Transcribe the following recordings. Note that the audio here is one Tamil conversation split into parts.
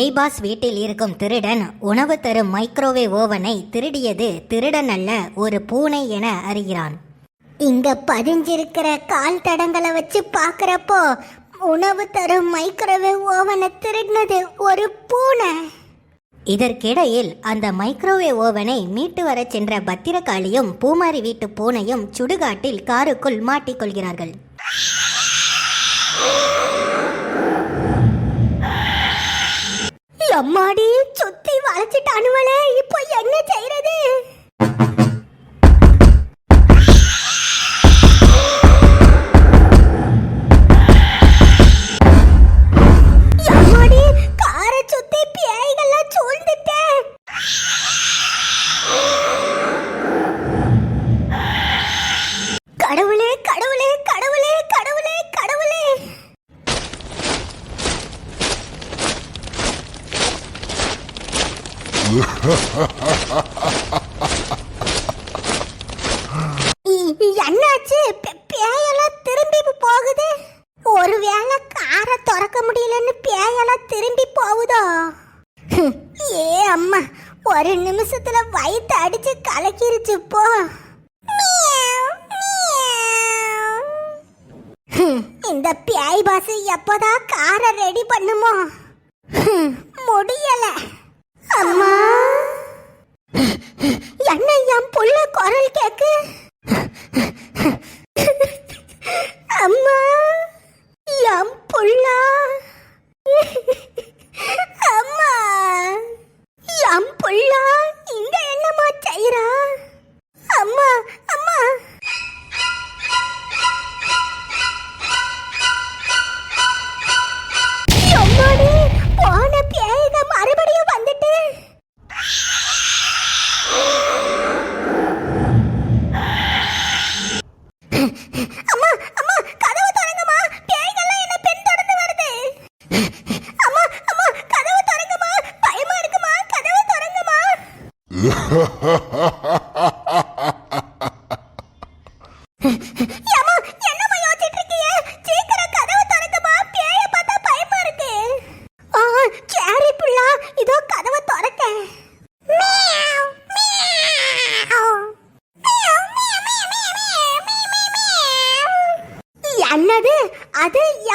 பேய்பாஸ் வீட்டில் இருக்கும் திருடன் உணவு தரும் மைக்ரோவேவ் ஓவனை திருடியது திருடன் அல்ல ஒரு பூனை என அறிகிறான். இங்க பதிஞ்சிருக்கிற கால் தடங்களை வச்சு பாக்குறப்போ உணவு தரும் மைக்ரோவேவ் ஓவனை திருடினது ஒரு பூனை. இதற்கிடையில் அந்த மைக்ரோவேவ் ஓவனை மீட்டு வரச் சென்ற பத்திரகாளியும் பூமாரி வீட்டு பூனையும் சுடுகாட்டில் காருக்குள் மாட்டிக்கொள்கிறார்கள். எம்மாடி சுத்தி வளைச்சிட்டு அணுவலே இப்போ என்ன செய்யறது என்னாச்சு? பேயெல்லாம் திரும்பி போகுது? ஒருவேளை காரை திறக்க முடியலன்னு பேயெல்லாம் திரும்பி போகுதோ? ஏ அம்மா ஒரு நிமிஷத்துல வயிற்று அடிச்சு கலக்கிருச்சு போ. இந்த பேய் பாஸ் எப்போதான் காரை ரெடி பண்ணுமோ? முடியலை. அம்மா. என்ன என் புள்ள குரல் கேக்கு?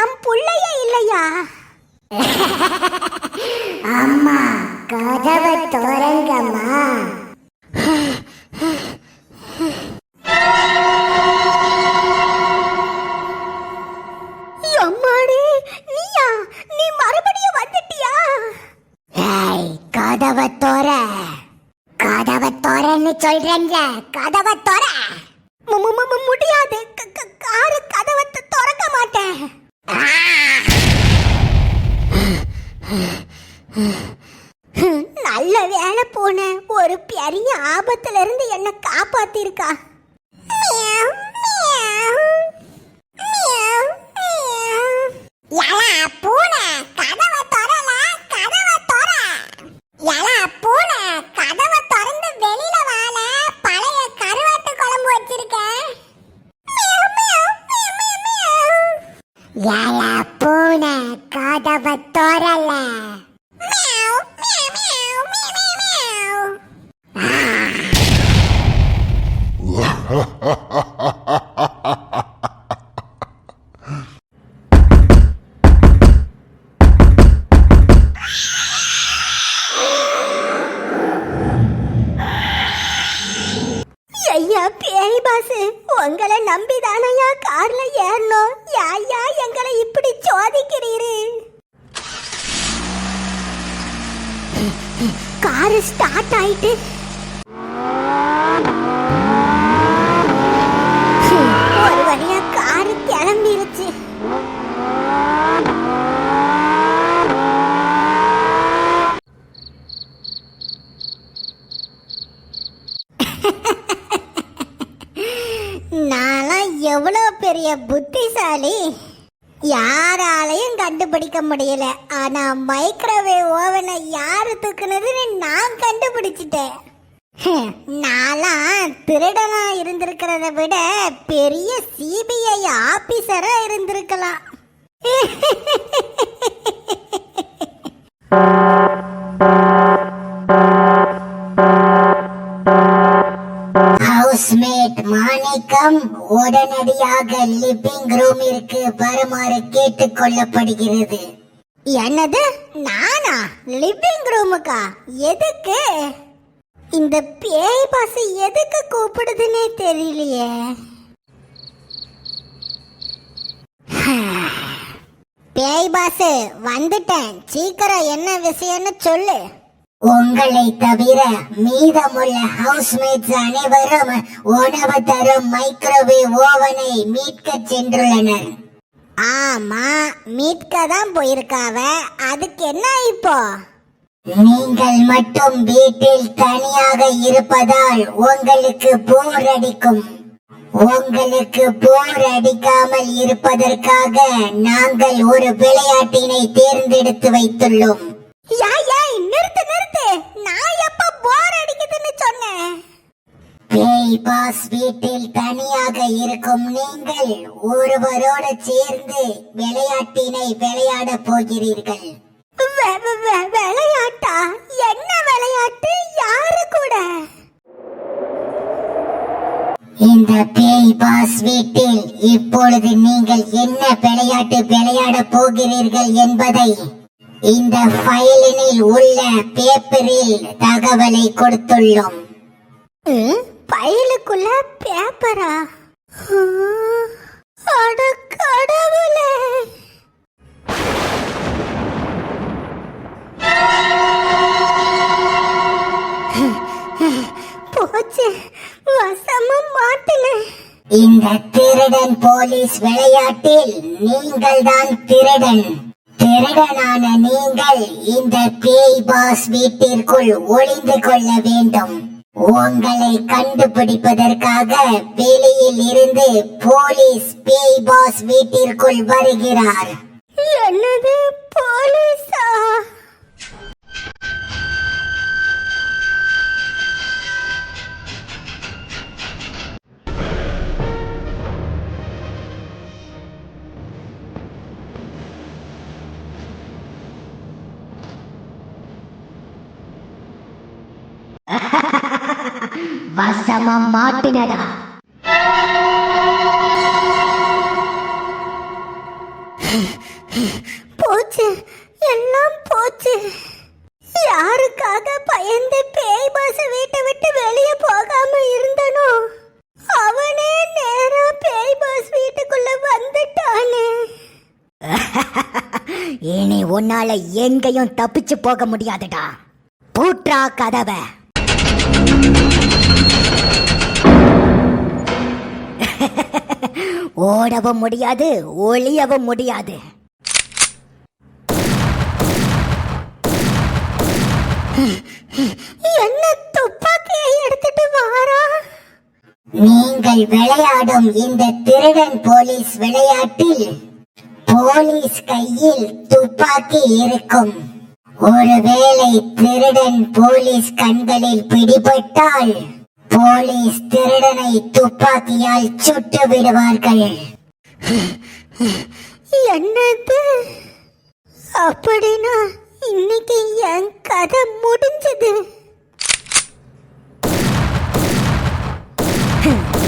அது என் இல்லையா? அம்மா கதவை திறங்கம்மா. அம்மாடி நீயா? நீ மறுபடியும் வந்துட்டியா? ஏய் கதவை தோற. கதவை தோறன்னு சொல்றேன்ல கதவை தோற. முடியாது. க- க- காரு கதவை திறக்க மாட்டேன். நல்ல வேலை போன. ஒரு பெரிய ஆபத்துல இருந்து என்ன காப்பாத்திருக்கா. பூனை, Galapona, Cordova Torala. Miau, miau, miau, miau, miau, miau. Ah. உங்களை நம்பி தானையா கார்ல ஏறணும்? யாயா எங்களை இப்படி சோதிக்கிறீரு? காரு ஸ்டார்ட் ஆயிட்டு. ஒரு வழியா காரு கிளம்பிருச்சு. எவ்வளோ பெரிய புத்திசாலி? யாராலையும் கண்டுபிடிக்க முடியல. ஆனா மைக்ரோவேவ் ஓவனை யாரு தூக்குனதுன்னு நான் கண்டுபிடிச்சிட்டேன். நான்லாம் திருடனா இருந்திருக்கிறத விட பெரிய சிபிஐ ஆபீசரா இருந்திருக்கலாம். மூலம் உடனடியாக லிவிங் ரூமிற்கு வருமாறு கேட்டுக் கொள்ளப்படுகிறது என்னது? நானா? லிவிங் ரூமுக்கா? எதுக்கு? இந்த பேய் பாச எதுக்கு கூப்பிடுதுன்னே தெரியலையே. பேய் பாசு வந்துட்டேன். சீக்கிரம் என்ன விஷயம்னு சொல்லு. உங்களை தவிர மீதமுள்ள ஹவுஸ்மேட்ஸ் அனைவரும் உணவு தரும் மைக்ரோவேவ் ஓவனை மீட்க சென்றுள்ளனர். ஆமா மீட்க தான் போயிருக்காவ. அதுக்கு என்ன இப்போ? நீங்கள் மட்டும் வீட்டில் தனியாக இருப்பதால் உங்களுக்கு போர் அடிக்கும். உங்களுக்கு போர் அடிக்காமல் இருப்பதற்காக நாங்கள் ஒரு விளையாட்டினை தேர்ந்தெடுத்து வைத்துள்ளோம். நிறுத்து நிறுத்து நான் எப்ப போர் பேய் பாஸ் வீட்டில் தனியாக இருக்கும் நீங்கள் ஒருவரோடு சேர்ந்து விளையாட்டினை விளையாட போகிறீர்கள். விளையாட்டா? என்ன விளையாட்டு? யாரு கூட? இந்த பேய் பாஸ் வீட்டில் இப்பொழுது நீங்கள் என்ன விளையாட்டு விளையாட போகிறீர்கள் என்பதை இந்த ஃபைலினில் உள்ள பேப்பரில் தகவலை கொடுத்துள்ளோம். பையலுக்குள்ள பேப்பரா? அட கடவுளே. போச்சு மாட்டினேன் இந்த திருடன் போலீஸ் விளையாட்டில் நீங்கள் தான் திருடன். திருடனான நீங்கள் இந்த பேய் பாஸ் வீட்டிற்குள் ஒளிந்து கொள்ள வேண்டும். உங்களை கண்டுபிடிப்பதற்காக வெளியில் இருந்து போலீஸ் பேய் பாஸ் வீட்டிற்குள் வருகிறார். என்னது போலீஸா? வசமம் மாட்டினடா. போச்சு. எல்லாம் போச்சு. யாருக்காக பயந்து பேய் பாச வீட்டை விட்டு வெளியே போகாம இருந்தனோ? அவனே நேரா பேய் பாஸ் வீட்டுக்குள்ள வந்துட்டானே. இனி உன்னால எங்கேயும் தப்பிச்சு போக முடியாதுடா. பூட்ரா கதவை. ஓடவும் முடியாது ஒளியவும் முடியாது. என்ன துப்பாக்கியை எடுத்துட்டு வாரா? நீங்கள் விளையாடும் இந்த திருடன் போலீஸ் விளையாட்டில் போலீஸ் கையில் துப்பாக்கி இருக்கும். ஒருவேளை திருடன் போலீஸ் கண்களில் பிடிபட்டால் போலீஸ் திருடனை துப்பாக்கியால் சுட்டு விடுவார்கள். என்னது? அப்படின்னா இன்னைக்கு என் கதை முடிஞ்சது.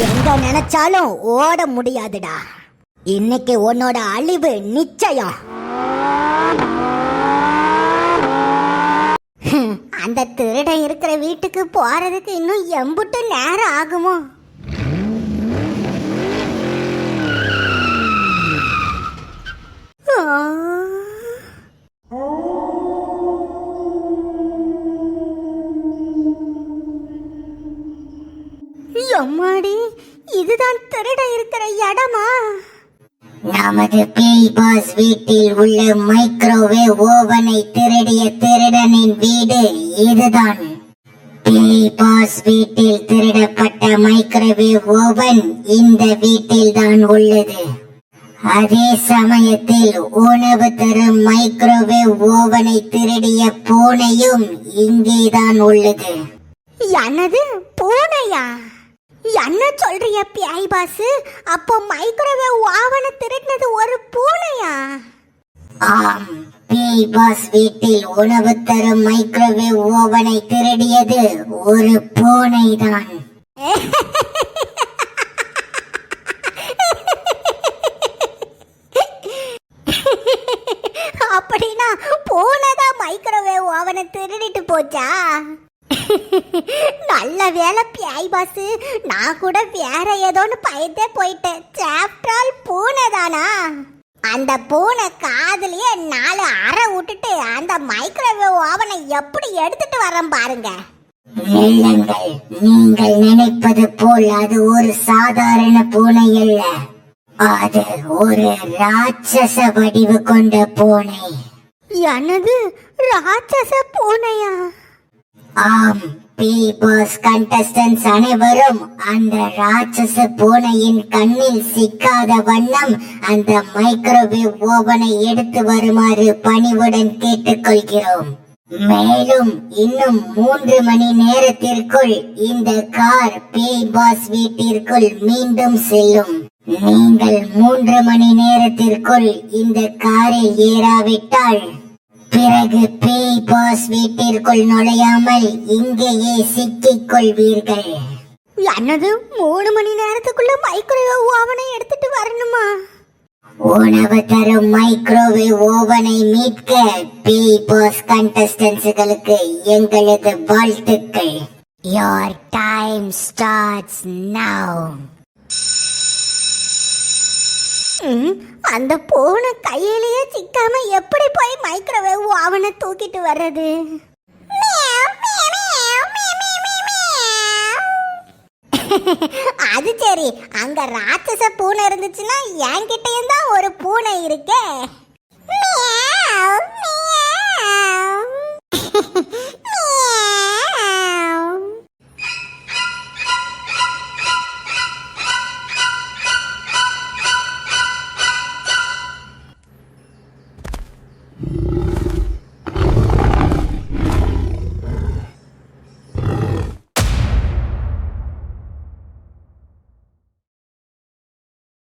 எங்க நினைச்சாலும் ஓட முடியாதுடா. இன்னைக்கு உன்னோட அழிவு நிச்சயம். அந்த திருடன் இருக்கிற வீட்டுக்கு போறதுக்கு இன்னும் எம்புட்டு நேரம் ஆகுமோ? இதுதான் திருடன் இருக்கிற இடமா? நமது பேய் பாஸ் வீட்டில் உள்ள மைக்ரோவேவ் ஓவனை திருடிய திருடனின் வீடு இதுதான். பேய் பாஸ் வீட்டில் திருடப்பட்ட மைக்ரோவேவ் ஓவன் இந்த வீட்டில் தான் உள்ளது. அதே சமயத்தில் உணவு தரும் மைக்ரோவேவ் ஓவனை திருடிய பூனையும் இங்கேதான் உள்ளது. எனது பூனையா? என்ன சொல்றிய பியாய் பாஸ் அப்போ மைக்ரோவேவ் ஓவனை திருடினது ஒரு பூனையா? ஆம் பேய் பாஸ் வீட்டில் உணவு தரும் மைக்ரோவேவ் ஓவனை திருடியது ஒரு பூனைதான். அப்படின்னா பூனைதான் மைக்ரோவேவ் ஓவனை திருடிட்டு போச்சா? நல்ல வேலை பியாய் பாஸ் நான் கூட வேற ஏதோன்னு பயத்தே போயிட்டேன். சாப்டால் பூனை தானா அந்த பூனை காதுலயே நாலு அறை விட்டுட்டு அந்த மைக்ரோவேவ் ஓவனை எப்படி எடுத்துட்டு வரேன் பாருங்க. நெல்லுங்கள் நீங்கள் நினைப்பது போல் அது ஒரு சாதாரண பூனை அல்ல. அது ஒரு ராட்சச வடிவு கொண்ட பூனை. என்னது ராட்சச பூனையா? ஆம் பாஸ் கண்டஸ்டன்ஸ் அனைவரும் அந்த ராட்சச பூனையின் கண்ணில் சிக்காத வண்ணம் அந்த மைக்ரோவேவ் ஓவனை எடுத்து வருமாறு பணிவுடன் கேட்டுக்கொள்கிறோம். மேலும் இன்னும் மூன்று மணி நேரத்திற்குள் இந்த கார் பேய் பாஸ் வீட்டிற்குள் மீண்டும் செல்லும். நீங்கள் மூன்று மணி நேரத்திற்குள் இந்த காரில் ஏறாவிட்டால் பிறகு பேய் பாஸ் வீட்டிற்குள் நுழையாமல் இங்கேயே சிக்கிக் கொள்வீர்கள். என்னது? மூணு மணி நேரத்துக்குள்ள மைக்ரோவேவ் ஓவனை எடுத்துட்டு வரணுமா? உணவு தரும் மைக்ரோவேவ் ஓவனை மீட்க பேய் பாஸ் கண்டஸ்டன்ஸுகளுக்கு எங்களது வாழ்த்துக்கள். Your time starts now. அந்த பூனை கையிலேயே சிக்காம எப்படி போய் மைக்ரோவேவ் ஓவனை தூக்கிட்டு வர்றது? அது சரி. அங்க ராட்சச பூனை இருந்துச்சுன்னா என்கிட்டயும் தான் ஒரு பூனை இருக்கே.